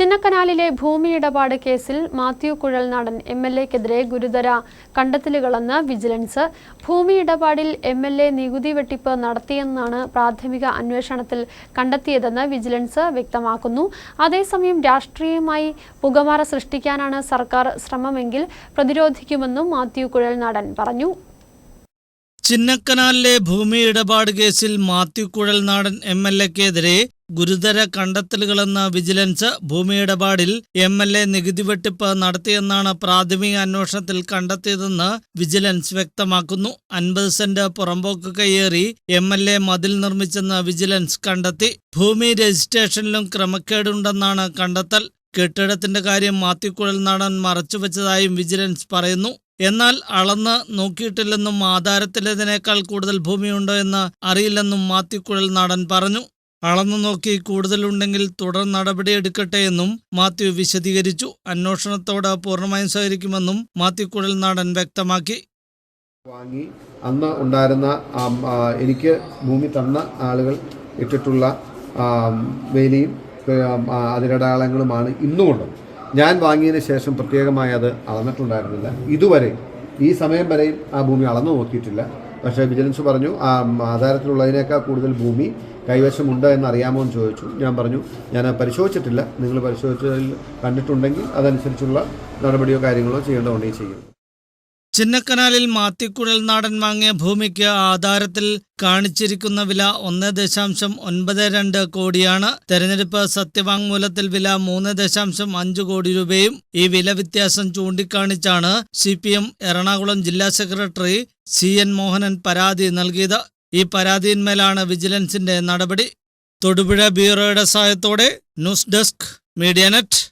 ചിന്നക്കനാലിലെ ഭൂമി ഇടപാട് കേസിൽ മാത്യു കുഴൽനാടൻ എം എൽ എക്കെതിരെ ഗുരുതര കണ്ടെത്തലുകളെന്ന് വിജിലൻസ്. ഭൂമി ഇടപാടിൽ എം എൽ എ നികുതി വെട്ടിപ്പ് നടത്തിയെന്നാണ് പ്രാഥമിക അന്വേഷണത്തിൽ കണ്ടെത്തിയതെന്ന് വിജിലൻസ് വ്യക്തമാക്കുന്നു. അതേസമയം രാഷ്ട്രീയമായി പുകമറ സൃഷ്ടിക്കാനാണ് സർക്കാർ ശ്രമമെങ്കിൽ പ്രതിരോധിക്കുമെന്നും മാത്യു കുഴൽനാടൻ പറഞ്ഞു. ചിന്നക്കനാലിലെ ഭൂമി ഇടപാട് കേസിൽ മാത്യു കുഴൽനാടൻ എം എൽ എക്കെതിരെ ഗുരുതര കണ്ടെത്തലുകളെന്ന് വിജിലൻസ് ഭൂമി ഇടപാടിൽ എം എൽ എ നികുതി വെട്ടിപ്പ് നടത്തിയെന്നാണ് പ്രാഥമിക അന്വേഷണത്തിൽ കണ്ടെത്തിയതെന്ന് വിജിലൻസ് വ്യക്തമാക്കുന്നു. അൻപത് സെന്റ് പുറമ്പോക്ക് കയ്യേറി എം എൽ എ മതിൽ നിർമ്മിച്ചെന്ന് വിജിലൻസ് കണ്ടെത്തി. ഭൂമി രജിസ്ട്രേഷനിലും ക്രമക്കേടുണ്ടെന്നാണ് കണ്ടെത്തൽ. കെട്ടിടത്തിന്റെ കാര്യം മാത്യുക്കുഴൽ നടൻ മറച്ചുവെച്ചതായും വിജിലൻസ് പറയുന്നു. എന്നാൽ അളന്ന് നോക്കിയിട്ടില്ലെന്നും ആധാരത്തിലേതിനേക്കാൾ കൂടുതൽ ഭൂമിയുണ്ടോ എന്ന് അറിയില്ലെന്നും മാത്യുക്കുഴൽ നാടൻ പറഞ്ഞു. അളന്നു നോക്കി കൂടുതലുണ്ടെങ്കിൽ തുടർ നടപടിയെടുക്കട്ടെ എന്നും മാത്യു വിശദീകരിച്ചു. അന്വേഷണത്തോട് പൂർണമായും സഹകരിക്കുമെന്നും മാത്യു കുഴൽനാടൻ വ്യക്തമാക്കി. വാങ്ങി അന്ന് ഉണ്ടായിരുന്ന എനിക്ക് ഭൂമി തന്ന ആളുകൾ ഇട്ടിട്ടുള്ള വേലിയും അതിരടയാളങ്ങളുമാണ് ഇന്നുമുള്ളത് ഞാൻ വാങ്ങിയതിന് ശേഷം പ്രത്യേകമായി അത് അളന്നിട്ടുണ്ടായിരുന്നില്ല. ഇതുവരെ ഈ സമയം വരെയും ആ ഭൂമി അളന്നു നോക്കിയിട്ടില്ല. പക്ഷേ വിജിലൻസ് പറഞ്ഞു ആ ആധാരത്തിലുള്ളതിനേക്കാൾ കൂടുതൽ ഭൂമി കൈവശമുണ്ട് എന്ന് അറിയാമോ എന്ന് ചോദിച്ചു. ഞാൻ പറഞ്ഞു ഞാൻ പരിശോധിച്ചിട്ടില്ല. നിങ്ങൾ പരിശോധിച്ചതിൽ കണ്ടിട്ടുണ്ടെങ്കിൽ അതനുസരിച്ചുള്ള നടപടിയോ കാര്യങ്ങളോ ചെയ്യേണ്ടതുണ്ടെങ്കിൽ ചെയ്യും. ചിന്നക്കനാലിൽ മാത്തിക്കുഴൽ നാടൻ വാങ്ങിയ ഭൂമിക്ക് ആധാരത്തിൽ കാണിച്ചിരിക്കുന്ന വില ഒന്ന് ദശാംശം ഒൻപത് രണ്ട് കോടിയാണ്. തെരഞ്ഞെടുപ്പ് സത്യവാങ്മൂലത്തിൽ വില മൂന്ന് ദശാംശം അഞ്ച് കോടി രൂപയും ഈ വില വ്യത്യാസം ചൂണ്ടിക്കാണിച്ചാണ് സി പി എം എറണാകുളം ജില്ലാ സെക്രട്ടറി സി എൻ മോഹനൻ പരാതി നൽകിയത്. ഈ പരാതിയിന്മേലാണ് വിജിലൻസിന്റെ നടപടി. തൊടുപുഴ ബ്യൂറോയുടെ സഹായത്തോടെ ന്യൂസ് ഡെസ്ക് മീഡിയ നെറ്റ്.